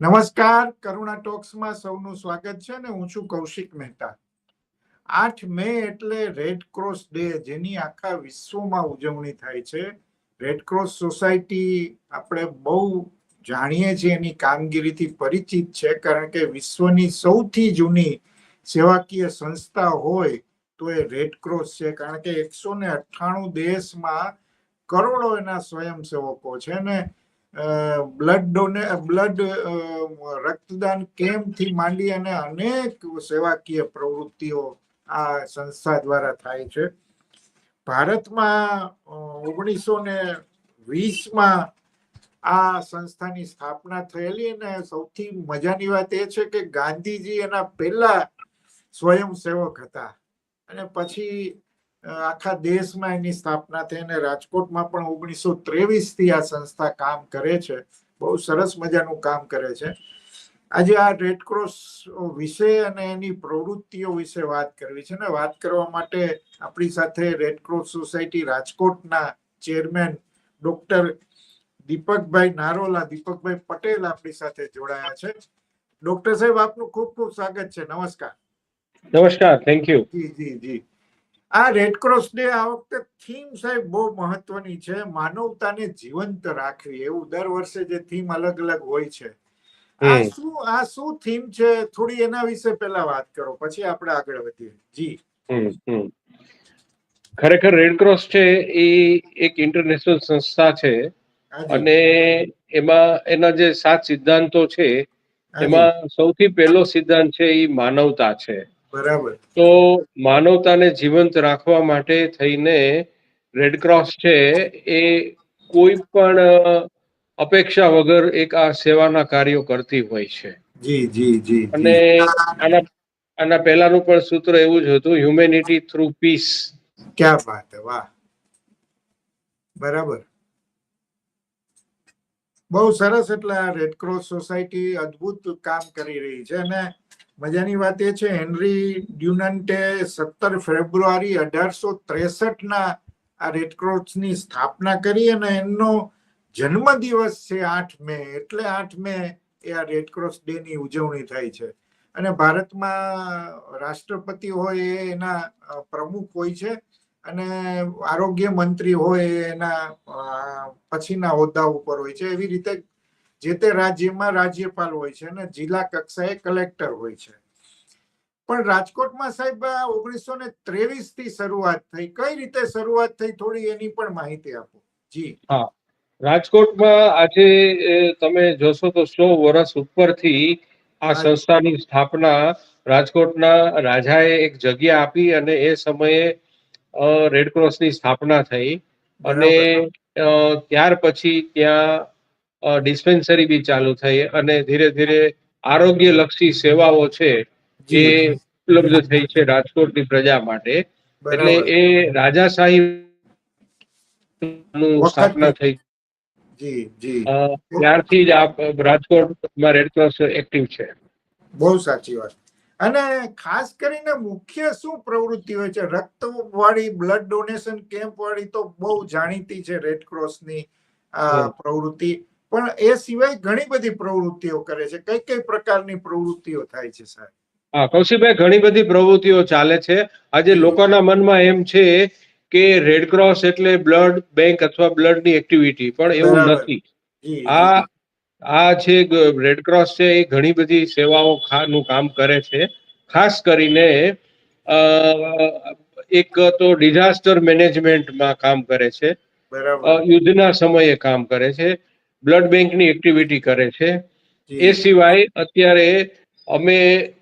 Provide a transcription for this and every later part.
નમસ્કાર, કરુણા ટોક્સમાં સૌનું સ્વાગત છે ને હું છું કૌશિક મહેતા. આઠ મે એટલે રેડ ક્રોસ ડે જેની આખા વિશ્વમાં ઉજવણી થાય છે. રેડ ક્રોસ સોસાયટી આપણે બહુ જાણીએ છીએ એની કામગીરીથી પરિચિત છે, કારણ કે વિશ્વની સૌથી જૂની સેવાકીય સંસ્થા હોય તો એ રેડ ક્રોસ છે, કારણ કે એકસો ને અઠ્ઠાણું દેશમાં કરોડો એના સ્વયંસેવકો છે ને બ્લડ ડોને બ્લડ રક્તદાન કેમ્પથી માંડી અને અનેક સેવાકીય પ્રવૃત્તિઓ આ સંસ્થા દ્વારા થાય છે. ભારતમાં ઓગણીસો ને વીસમાં આ સંસ્થાની સ્થાપના થયેલી અને સૌથી મજાની વાત એ છે કે ગાંધીજી એના પહેલા સ્વયંસેવક હતા. અને પછી આખા દેશમાં એની સ્થાપના થઈ અને રાજકોટમાં પણ ઓગણીસો ત્રેવીસથી આ સંસ્થા કામ કરે છે. બહુ સરસ મજાનું કામ કરે છે. આજે આ રેડક્રોસ વિશે અને એની પ્રવૃત્તિઓ વિશે વાત કરવી છે ને વાત કરવા માટે આપણી સાથે રેડક્રોસ સોસાયટી રાજકોટના ચેરમેન ડોક્ટર દીપકભાઈ નારોલા દીપકભાઈ પટેલ આપણી સાથે જોડાયા છે. ડોક્ટર સાહેબ આપનું ખૂબ ખૂબ સ્વાગત છે. નમસ્કાર. નમસ્કાર. થેન્ક યુ જી જી જી. આ રેડક્રોસ ડે આ વખતે થીમ સાહેબ બહુ મહત્વની છે. માનવતાને જીવંત રાખવી. એવું દર વર્ષે જે થીમ અલગ અલગ હોય છે. આ શું આ શું થીમ છે? થોડી એના વિશે પહેલા વાત કરો. પછી આપણે આગળ વધીએ. જી. ખરેખર રેડક્રોસ છે એ એક ઇન્ટરનેશનલ સંસ્થા છે. અને એમાં એના જે સાત સિદ્ધાંતો છે એમાં સૌથી પહેલો સિદ્ધાંત છે એ માનવતા છે. બરાબર. તો માનવતાને જીવંત રાખવા માટે થઈને રેડક્રોસ છે એ કોઈ પણ અપેક્ષા વગર એક આ સેવાના કાર્યો કરતી હોય છે. જી જી જી અને આના આના પહેલાનું પણ સૂત્ર એવું જ હતું હ્યુમેનિટી થ્રુ પીસ ક્યાં વાત વાહ. બરાબર. બહુ સરસ એટલે આ રેડક્રોસ સોસાયટી અદ્ભુત કામ કરી રહી છે અને મજાની વાત એ છે, હેનરી ડ્યુનન્ટે સત્તર ફેબ્રુઆરી અઢારસો ત્રેસઠ ના આ રેડક્રોસની સ્થાપના કરી અને એમનો જન્મ દિવસ છે આઠ મે, એટલે આઠ મે એ આ રેડક્રોસ ડે ની ઉજવણી થાય છે. અને ભારતમાં રાષ્ટ્રપતિ હોય એ એના પ્રમુખ હોય છે અને આરોગ્ય મંત્રી હોય એના પછીના હોદ્દા ઉપર હોય છે. એવી રીતે જે તે રાજ્યમાં રાજ્યપાલ હોય છે અને જિલ્લા કક્ષાએ કલેક્ટર હોય છે. પણ રાજકોટમાં સાહેબ ઓગણીસો ને ત્રેવીસથી શરૂઆત થઈ. કઈ રીતે શરૂઆત થઈ થોડી એની પણ માહિતી આપો. જી. હા. રાજકોટમાં આજે તમે જોશો તો સો વર્ષ ઉપરથી આ સંસ્થાની સ્થાપના રાજકોટના રાજાએ એક જગ્યા આપી અને એ સમયે રેડક્રોસની સ્થાપના થઈ. અને ત્યાર પછી ત્યાં ડિસ્પેન્સરી બી ચાલુ થઈ અને ધીરે ધીરે આરોગ્ય લક્ષી સેવાઓ છે જે ઉપલબ્ધ થઈ છે રાજકોટની પ્રજા માટે. એટલે એ રાજાશાહી નું સ્થાપના થઈ. ત્યારથી જ આપ રાજકોટમાં રેડક્રોસ એક્ટિવ છે. બહુ સાચી વાત. અને ખાસ કરીને મુખ્ય શું પ્રવૃત્તિ હોય છે? રક્ત વાળી બ્લડ ડોનેશન કેમ્પ વાળી તો બહુ જાણીતી છે રેડક્રોસની પ્રવૃત્તિ. પણ એ સિવાય ઘણી બધી પ્રવૃત્તિઓ કરે છે. કઈ કઈ પ્રકારની પ્રવૃત્તિઓ થાય છે સાહેબ? હા કૌશિકભાઈ ઘણી બધી પ્રવૃત્તિઓ ચાલે છે. આજે લોકોના મનમાં એમ છે કે રેડ ક્રોસ એટલે બ્લડ બેંક અથવા બ્લડની એક્ટિવિટી પણ એવું નથી. આ આ છે રેડક્રોસ છે એ ઘણી બધી સેવાઓ નું કામ કરે છે. ખાસ કરીને એક તો ડિઝાસ્ટર મેનેજમેન્ટમાં કામ કરે છે. યુદ્ધના સમયે કામ કરે છે. બ્લડ બેંકની એક્ટિવિટી કરે છે. એ સિવાય અત્યારે અમે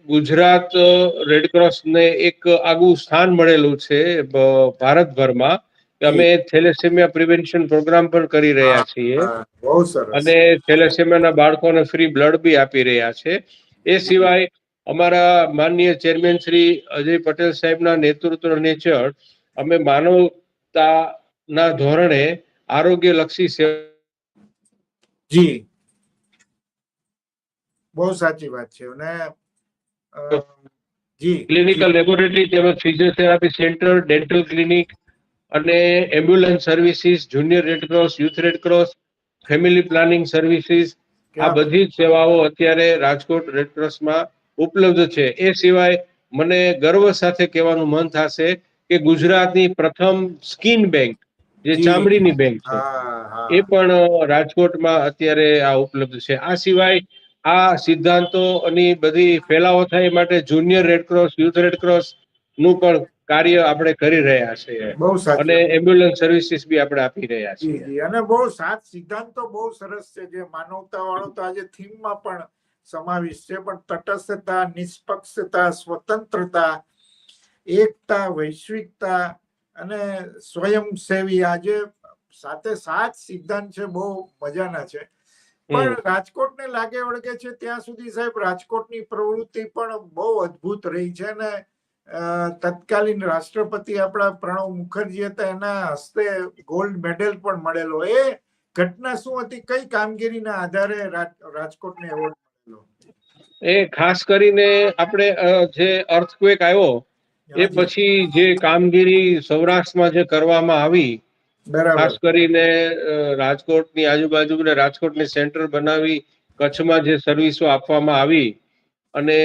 ગુજરાત રેડક્રોસને એક આગવું સ્થાન મળેલું છે ભારતભરમાં. અમે થેલેસેમિયા પ્રિવેન્શન પ્રોગ્રામ પણ કરી રહ્યા છીએ. અને થેલેસેમિયાના બાળકોને ફ્રી બ્લડ બી આપી રહ્યા છે. એ સિવાય અમારા માનનીય ચેરમેન શ્રી અજય પટેલ સાહેબના નેતૃત્વ નેચર અમે માનવતાના ધોરણે આરોગ્ય લક્ષી સેવા જી. બહુ સાચી વાત છે અને જી. ક્લિનિકલ લેબોરેટરી તેમજ ફિઝિયોથેરાપી સેન્ટર ડેન્ટલ ક્લિનિક અને ambulance services junior red cross youth red cross family planning services આ બધી જ સેવાઓ અત્યારે રાજકોટ રેડક્રોસમાં ઉપલબ્ધ છે. એ સિવાય મને ગર્વ સાથે કહેવાનું મન થશે કે ગુજરાતની પ્રથમ સ્કીન બેંક જે ચામડીની બેંક છે. એ પણ રાજકોટમાં અત્યારે આ ઉપલબ્ધ છે. આ સિવાય આ સિદ્ધાંતોની બધી ફેલાવો થાય માટે જુનિયર રેડક્રોસ યુથ રેડક્રોસનું પણ કાર્ય આપણે કરી રહ્યા છીએ અને એમ્બ્યુલન્સ સર્વિસીસ બી આપણે આપી રહ્યા છીએ. અને બહુ સાત સિદ્ધાંતો બહુ સરસ છે જે માનવતા વાળો તો આજે થીમમાં પણ સમાવિષ્ટ છે. પણ તટસ્થતા નિષ્પક્ષતા સ્વતંત્રતા એકતા વૈશ્વિકતા અને સ્વયંસેવી આજે સાથે સાત સિદ્ધાંત છે બહુ મજાના છે. પણ રાજકોટને લાગે વળગે છે ત્યાં સુધી સાહેબ રાજકોટની પ્રવૃત્તિ પણ બહુ અદ્ભુત રહી છે અને તત્કાલીન રાષ્ટ્રપતિ આપણા પ્રણવ મુખર્જી હતા એના હસ્તે ગોલ્ડ મેડલ પણ મળેલો. એ ઘટના શું હતી? કઈ કામગીરીના આધારે રાજ- રાજકોટને એવોર્ડ મળેલો? એ ખાસ કરીને આપણે જે અર્થક્વેક આવ્યો એ પછી જે કામગીરી સૌરાષ્ટ્રમાં જે કરવામાં આવી ખાસ કરીને રાજકોટની આજુબાજુ ને રાજકોટને સેન્ટર બનાવી કચ્છમાં જે સર્વિસો આપવામાં આવી અને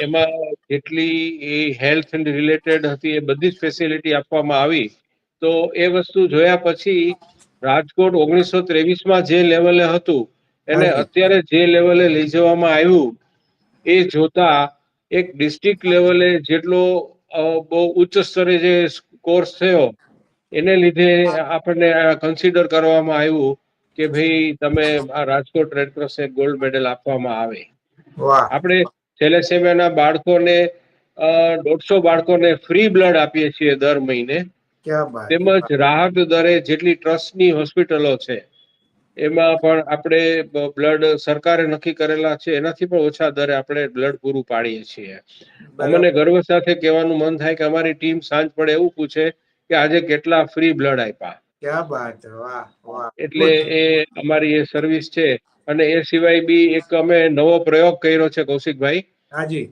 એમાં જેટલી એ હેલ્થ રિલેટેડ હતી એ બધી જ ફેસિલિટી આપવામાં આવી. તો એ વસ્તુ જોયા પછી રાજકોટ ઓગણીસો ત્રેવીસમાં જે લેવલે હતું એને અત્યારે જે લેવલે લઈ જવામાં આવ્યું એ જોતા એક ડિસ્ટ્રિક્ટ લેવલે જેટલો બહુ ઉચ્ચ સ્તરે જે કોર્સ થયો એને લીધે આપણને કન્સિડર કરવામાં આવ્યું કે ભાઈ તમે આ રાજકોટ રેડક્રોસે ગોલ્ડ મેડલ આપવામાં આવે. આપણે થેલેસેમિયાના બાળકોને દોઢસો બાળકોને ફ્રી બ્લડ આપીએ છીએ દર મહિને. તેમજ રાહત દરે જેટલી ટ્રસ્ટની હોસ્પિટલો છે એમાં પણ આપણે બ્લડ સરકારે નક્કી કરેલા છે. એનાથી પણ ઓછા દરે આપણે બ્લડ પૂરું પાડીએ છીએ. અમને ગર્વ સાથે કહેવાનું મન થાય કે અમારી ટીમ સાંજ પડે એવું પૂછે કે આજે કેટલા ફ્રી બ્લડ આપ્યા એટલે એ અમારી એ સર્વિસ છે. અને એ સિવાય બી એક અમે નવો પ્રયોગ કર્યો છે કૌશિકભાઈ. હાજી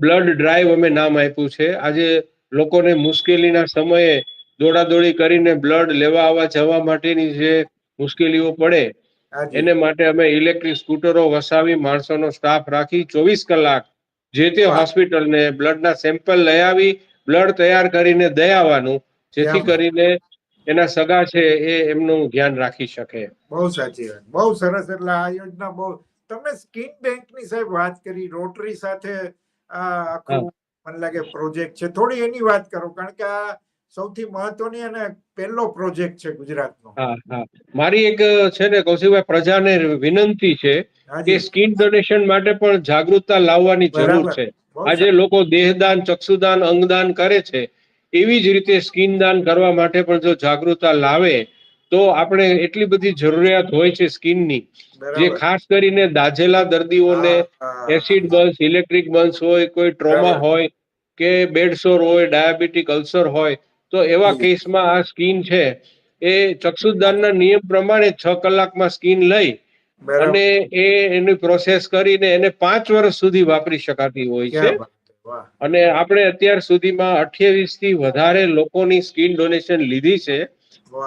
બ્લડ ડ્રાઈવ અમે નામ આપ્યું છે. આજે લોકોને મુશ્કેલીના સમયે દોડાદોડી કરીને બ્લડ લેવા આવવા જવા માટેની જે મુશ્કેલીઓ પડે. એને માટે અમે ઇલેક્ટ્રિક સ્કૂટરો વસાવી માણસોનો સ્ટાફ રાખી ચોવીસ કલાક જે તે. હોસ્પિટલને બ્લડના સેમ્પલ લઈ આવી બ્લડ તૈયાર કરીને દઈ આવવાનું જેથી કરીને એના સગા છે એ એમનું ધ્યાન રાખી શકે. બહુ સાચી વાત. બહુ સરસ. એટલે આ યોજના બહુ તમે સ્કીન બેંકની સાહેબ વાત કરી રોટરી સાથે આ આખું મને લાગે પ્રોજેક્ટ છે. થોડી એની વાત કરો કારણ કે આ સૌથી મહત્વની અને પહેલો પ્રોજેક્ટ છે ગુજરાતનો. મારી એક છે ને કૌશિકભાઈ પ્રજાને વિનંતી છે કે સ્કીન ડોનેશન માટે પણ જાગૃતતા લાવવાની જરૂર છે. આજે લોકો દેહદાન ચક્ષુદાન અંગદાન કરે છે. એવી જ રીતે સ્કીન દાન કરવા માટે પણ જો જાગૃતતા લાવે તો આપણે એટલી બધી જરૂરિયાત હોય છે સ્કિનની. જે ખાસ કરીને દાઝેલા દર્દીઓને. એસિડ બર્ન્સ ઇલેક્ટ્રિક બર્ન્સ હોય કોઈ ટ્રોમા હોય કે બેડસોર હોય ડાયાબિટીક અલ્સર હોય તો એવા કેસમાં આ સ્કીન છે એ ચક્ષુદાનના નિયમ પ્રમાણે છ કલાકમાં સ્કીન લઈ અને એ એની પ્રોસેસ કરીને એને પાંચ વર્ષ સુધી વાપરી શકાતી હોય છે. અને આપણે અત્યાર સુધીમાં અઠ્યાવીસથી વધારે લોકોની સ્કીન ડોનેશન લીધી છે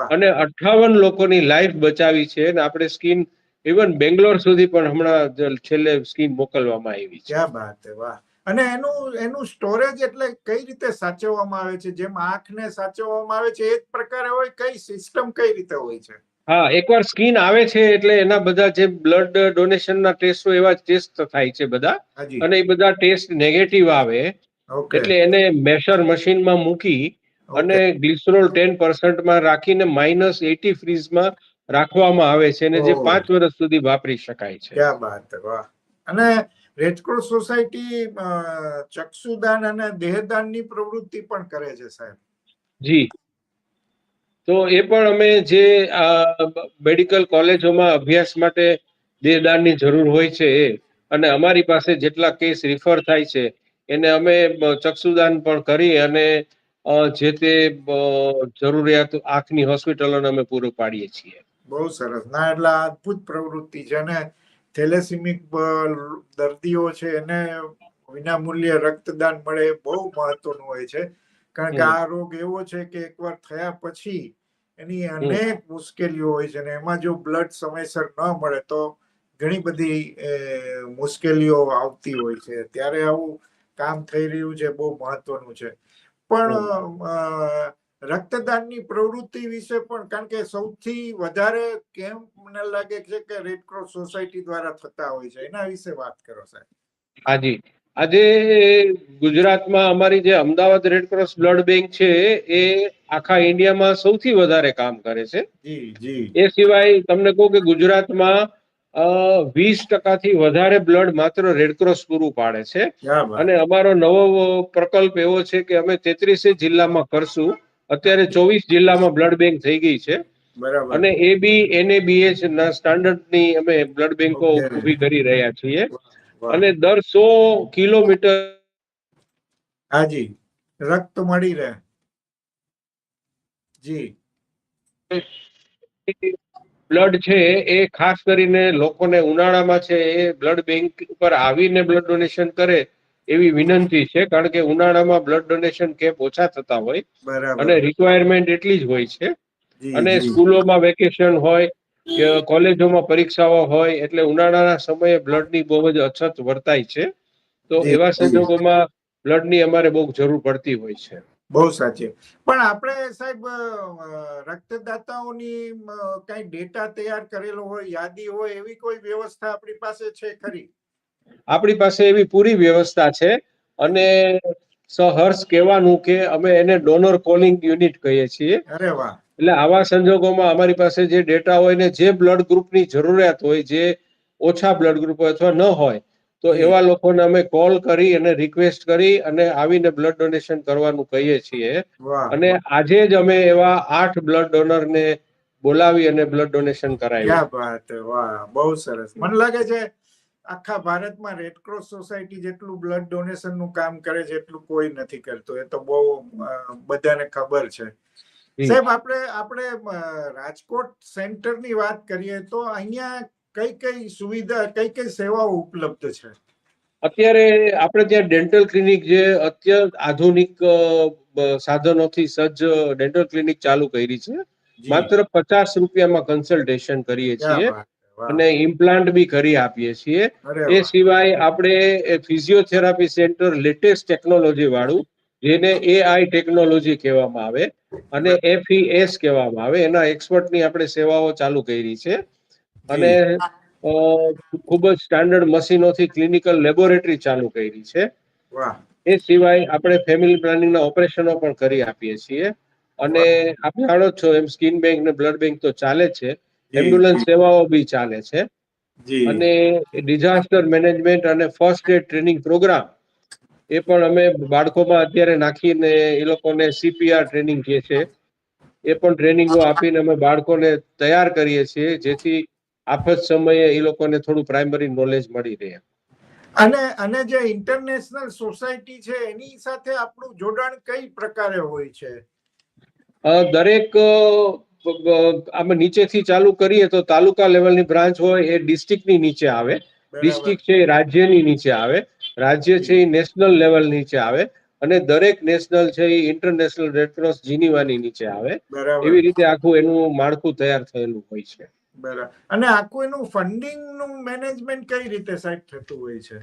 અને અઠાવન લોકોની લાઈફ બચાવી છે અને આપણે સ્કીન ઇવન બેંગ્લોર સુધી પણ હમણાં છેલ્લે સ્કીન મોકલવામાં આવી છે વાહ. અને એનું એનું સ્ટોરેજ એટલે કઈ રીતે સાચવવામાં આવે છે? જેમ આંખને સાચવવામાં આવે છે એ જ પ્રકારે હોય કઈ સિસ્ટમ કઈ રીતે હોય છે? હા એકવાર સ્કીન આવે છે એટલે એના બધા જે બ્લડ ડોનેશનના ટેસ્ટો એવા ટેસ્ટ થાય છે બધા. અને એ બધા ટેસ્ટ નેગેટિવ આવે એટલે એને મેશર મશીનમાં મૂકી અને ગ્લિસરોલ ટેન પર્સન્ટમાં રાખીને માઇનસ એટી ફ્રીઝમાં રાખવામાં આવે છે અને જે પાંચ વર્ષ સુધી વાપરી શકાય છે. ક્યાં વાત વાહ. અને રેડક્રોસ સોસાયટી ચક્ષુદાન અને દેહદાનની પ્રવૃત્તિ પણ કરે છે સાહેબ. જી. તો એ પણ અમે જે મેડિકલ કોલેજોમાં અભ્યાસ માટે દેહદાનની જરૂર હોય છે એ અને અમારી પાસે જેટલા કેસ રિફર થાય છે એને અમે ચક્ષુદાન પણ કરી અને જે તે જરૂરિયાત આંખની હોસ્પિટલોને અમે પૂરું પાડીએ છીએ. બહુ સરસ. ના એટલે અદભુત અદ્ભુત પ્રવૃત્તિ છે અને થેલેસીમિક દર્દીઓ છે એને વિના મૂલ્યે રક્તદાન મળે બહુ મહત્વનું હોય છે. કારણ કે આ રોગ એવો છે કે એકવાર થયા પછી એની અનેક મુશ્કેલીઓ હોય છે અને એમાં જો બ્લડ સમયસર ન મળે તો ઘણી બધી મુશ્કેલીઓ આવતી હોય છે. ત્યારે આવું કામ થઈ રહ્યું છે બહુ મહત્વનું છે. પણ રક્તદાનની પ્રવૃત્તિ વિશે પણ કારણ કે સૌથી વધારે કેમ મને લાગે છે કે રેડ ક્રોસ સોસાયટી દ્વારા થતા હોય છે. એના વિશે વાત કરો સાહેબ. હાજી. આજે ગુજરાતમાં અમારી જે અમદાવાદ રેડક્રોસ બ્લડ બેંક છે એ આખા ઇન્ડિયામાં સૌથી વધારે કામ કરે છે. એ સિવાય તમને કહું કે ગુજરાતમાં વીસ ટકાથી વધારે બ્લડ માત્ર રેડક્રોસ પૂરું પાડે છે. અને અમારો નવો પ્રકલ્પ એવો છે કે અમે તેત્રીસે જિલ્લામાં કરશું. અત્યારે ચોવીસ જિલ્લામાં બ્લડ બેંક થઈ ગઈ છે. અને એ બી એનએબીએચ ના સ્ટાન્ડર્ડની અમે બ્લડ બેંકો ઊભી ઊભી કરી રહ્યા છીએ. અને દર સો કિલોમીટર હાજી રક્ત મળી રહે. જી. બ્લડ છે એ ખાસ કરીને લોકોને ઉનાળામાં છે એ બ્લડ બેંક પર આવીને બ્લડ ડોનેશન કરે એવી વિનંતી છે કારણ કે ઉનાળામાં બ્લડ ડોનેશન કેમ્પ ઓછા થતા હોય અને રિક્વાયરમેન્ટ એટલી જ હોય છે. અને સ્કૂલોમાં વેકેશન હોય કે કોલેજોમાં પરીક્ષાઓ હોય એટલે ઉનાળાના સમયે બ્લડની બહુ જ અછત વર્તાય છે. તો એવા સંજોગોમાં બ્લડની અમારે બહુ જરૂર પડતી હોય છે. બહુ સાચી. પણ આપણે સાહેબ રક્તદાતાઓની કઈ ડેટા તૈયાર કરેલો હોય યાદી હોય એવી કોઈ વ્યવસ્થા આપણી પાસે છે ખરી? આપણી પાસે એવી પૂરી વ્યવસ્થા છે અને સહર્ષ કહેવાનું કે અમે એને ડોનર કોલિંગ યુનિટ કહીએ છીએ. અરે વાહ. એટલે આવા સંજોગોમાં અમારી પાસે જે ડેટા હોય ને જે બ્લડ ગ્રુપની જરૂરિયાત હોય જે ઓછા બ્લડ ગ્રુપ હોય અથવા ન હોય તો એવા લોકોને અમે કોલ કરી અને રિક્વેસ્ટ કરી અને આવીને બ્લડ ડોનેશન કરવાનું કહીએ છીએ. અને આજે જ અમે એવા આઠ બ્લડ ડોનરને બોલાવી અને બ્લડ ડોનેશન કરાવ્યું વાત વાહ બહુ સરસ. મને લાગે છે આખા ભારતમાં રેડક્રોસ સોસાયટી જેટલું બ્લડ ડોનેશનનું કામ કરે છે એટલું કોઈ નથી કરતું. એ તો બહુ બધાને ખબર છે. સાહેબ આપણે આપણે રાજકોટ સેન્ટરની વાત કરીએ તો અહીંયા કઈ કઈ સુવિધા કઈ કઈ સેવાઓ ઉપલબ્ધ છે? અત્યારે આપણે ત્યાં ડેન્ટલ ક્લિનિક જે અત્યંત આધુનિક સાધનોથી સજ્જ ડેન્ટલ ક્લિનિક ચાલુ કરી છે. માત્ર પચાસ રૂપિયામાં કન્સલ્ટેશન કરીએ છીએ. અને ઇમ્પ્લાન્ટ બી કરી આપીએ છીએ. એ સિવાય આપણે ફિઝિયોથેરાપી સેન્ટર લેટેસ્ટ ટેકનોલોજી વાળું જેને એઆઈ ટેકનોલોજી કહેવામાં આવે અને એફઈએસ કહેવામાં આવે એના એક્સપર્ટની આપણે સેવાઓ ચાલુ કરી છે. અને ખૂબ જ સ્ટાન્ડર્ડ મશીનોથી ક્લિનિકલ લેબોરેટરી ચાલુ કરી છે. એ સિવાય આપણે ફેમિલી પ્લાનિંગના ઓપરેશનો પણ કરી આપીએ છીએ. અને આપ જાણો છો એમ સ્કિન બેંક ને બ્લડ બેંક તો ચાલે છે. એમ્બ્યુલન્સ સેવાઓ બી ચાલે છે. અને ડિઝાસ્ટર મેનેજમેન્ટ અને ફર્સ્ટ એડ ટ્રેનિંગ પ્રોગ્રામ એ પણ અમે બાળકોમાં અત્યારે નાખીને એ લોકોને સીપીઆર ટ્રેનિંગ જે છે. એ પણ ટ્રેનિંગો આપીને અમે બાળકોને તૈયાર કરીએ છીએ જેથી આફત સમયે એ લોકોને થોડું પ્રાઇમરી નોલેજ મળી રહે. અને અને જે ઇન્ટરનેશનલ સોસાયટી છે એની સાથે આપણું જોડાણ કઈ પ્રકારે હોય છે? દરેક આમે નીચેથી ચાલુ કરીએ તો તાલુકા લેવલની બ્રાન્ચ હોય એ ડિસ્ટ્રિક્ટની નીચે આવે. ડિસ્ટ્રિક્ટ છે એ રાજ્યની નીચે આવે. રાજ્ય છે એ નેશનલ લેવલ નીચે આવે. અને દરેક નેશનલ છે એ ઇન્ટરનેશનલ રેડક્રોસ જીનીવાની નીચે આવે. એવી રીતે આખું એનું માળખું તૈયાર થયેલું હોય છે. બરાબર. અને આખું એનું ફંડિંગનું મેનેજમેન્ટ કઈ રીતે સાહેબ થતું હોય છે?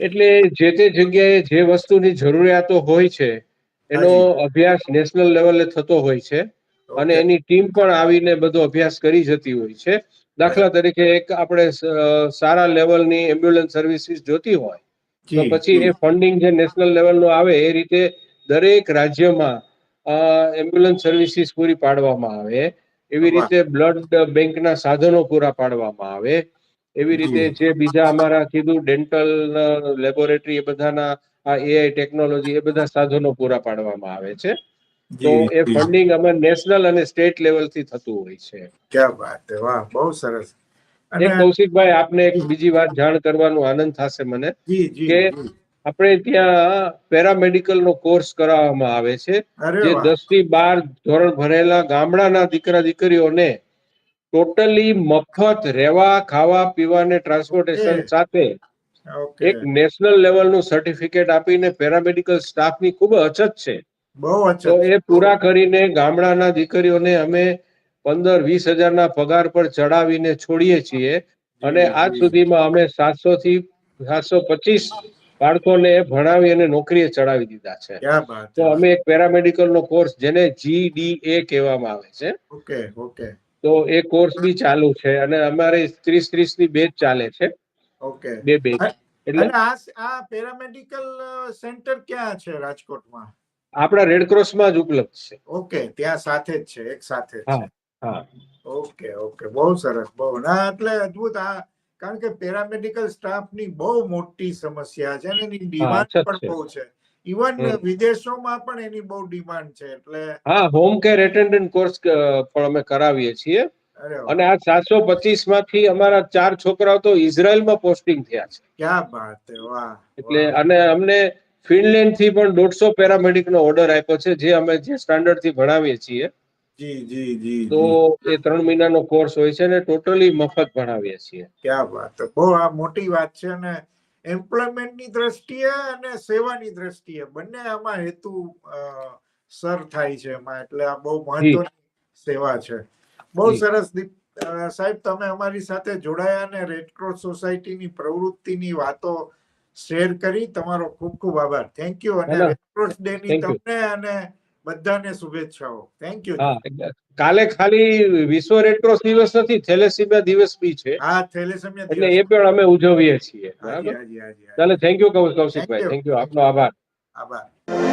એટલે જે તે જગ્યાએ જે વસ્તુની જરૂરિયાતો હોય છે એનો અભ્યાસ નેશનલ લેવલે થતો હોય છે. અને એની ટીમ પણ આવીને બધો અભ્યાસ કરી જતી હોય છે. દાખલા તરીકે એક આપણે સારા લેવલની એમ્બ્યુલન્સ સર્વિસીસ જોતી હોય તો પછી. એ ફંડિંગ જે નેશનલ લેવલનું આવે એ રીતે દરેક રાજ્યમાં એમ્બ્યુલન્સ સર્વિસીસ પૂરી પાડવામાં આવે. એવી રીતે બ્લડ બેંકના સાધનો પૂરા પાડવામાં આવે. એવી રીતે જે બીજા અમારા કીધું ડેન્ટલ લેબોરેટરી એ બધાના આ એઆઈ ટેકનોલોજી એ બધા સાધનો પૂરા પાડવામાં આવે છે. તો એ ફંડિંગ અમે નેશનલ અને સ્ટેટ લેવલથી થતું હોય છે. ક્યાં વાત વાહ બહુ સરસ. અને કૌશિકભાઈ આપને એક બીજી વાત જાણ કરવાનો આનંદ થશે મને કે આપણે ત્યાં પેરામેડિકલ નો કોર્સ કરાવવામાં આવે છે. જે દસથી બાર ધોરણ ભણેલા ગામડાના દીકરા દીકરીઓને ટોટલી મફત રહેવા ખાવા પીવા ને ટ્રાન્સપોર્ટેશન સાથે એક નેશનલ લેવલનું સર્ટિફિકેટ આપીને પેરામેડિકલ સ્ટાફની ખૂબ અછત છે. બહુ તો એ પૂરા કરીને ગામડાના દીકરીઓને અમે પંદર વીસ હજારના પગાર પર ચડાવીને છોડીએ છીએ. અને આજ સુધીમાં અમે સાતસો થી સાતસો પચીસ બાળકોને ભણાવી અને નોકરીએ ચડાવી દીધા છે. તો અમે એક પેરામેડિકલ નો કોર્સ જેને જીડીએ કહેવામાં આવે છે. Okay okay. તો એ કોર્સ બી ચાલુ છે અને અમારે ત્રીસ ત્રીસની બેચ ચાલે છે. ઓકે. બે બેચ. એટલે આ આ પેરામેડિકલ સેન્ટર ક્યાં છે રાજકોટમાં? આપણા રેડક્રોસમાં જ ઉપલબ્ધ છે. ઓકે ત્યાં સાથે જ છે એક સાથે હા. હા. Okay okay. બહુ સરસ બહુ. ના એટલે અદ્ભુત. આ કારણ કે પેરામેડિકલ સ્ટાફની બહુ મોટી સમસ્યા છે અને એની ડિમાન્ડ પણ બહુ છે. ઇવન વિદેશોમાં પણ એની બહુ ડિમાન્ડ છે એટલે હા હોમ કેર એટેન્ડન્ટ કોર્સ પણ અમે કરાવીએ છીએ. અને આ સાતસો પચીસમાંથી અમારા ચાર છોકરાઓ તો ઇઝરાયલમાં પોસ્ટિંગ થયા છે. ક્યાં વાત વાહ એટલે અને અમને ફિનલેન્ડથી પણ દોઢસો પેરામેડિક નો ઓર્ડર આપ્યો છે જે અમે જે સ્ટાન્ડર્ડથી ભણાવીએ છીએ. જી જી જી તો એ ત્રણ મહિનાનો કોર્સ હોય છે ને ટોટલી મફત ભણાવીએ છીએ. ક્યાં વાત. બહુ આ મોટી વાત છે અને એમ્પ્લોયમેન્ટની દ્રષ્ટિએ અને સેવાની દ્રષ્ટિએ બંને આમાં હેતુ સર થાય છે એમાં. એટલે આ બહુ મહત્વની સેવા છે. બહુ સરસ દીપ સાહેબ તમે અમારી સાથે જોડાયા અને રેડક્રોસ સોસાયટીની પ્રવૃત્તિની વાતો શેર કરી. તમારો ખૂબ ખૂબ આભાર. થેન્ક યુ અને. રેડક્રોસ ડે ની તમને અને બધાને શુભેચ્છાઓ. થેન્ક યુ કાલે ખાલી વિશ્વ રેડક્રોસ દિવસ નથી થેલેસીમિયા દિવસ બી છે. હા થેલેસેમિયા એટલે એ પણ અમે ઉજવીએ છીએ. બરાબર. ચાલો thank you Kaushikbhai. Thank you આપનો આભાર. આભાર.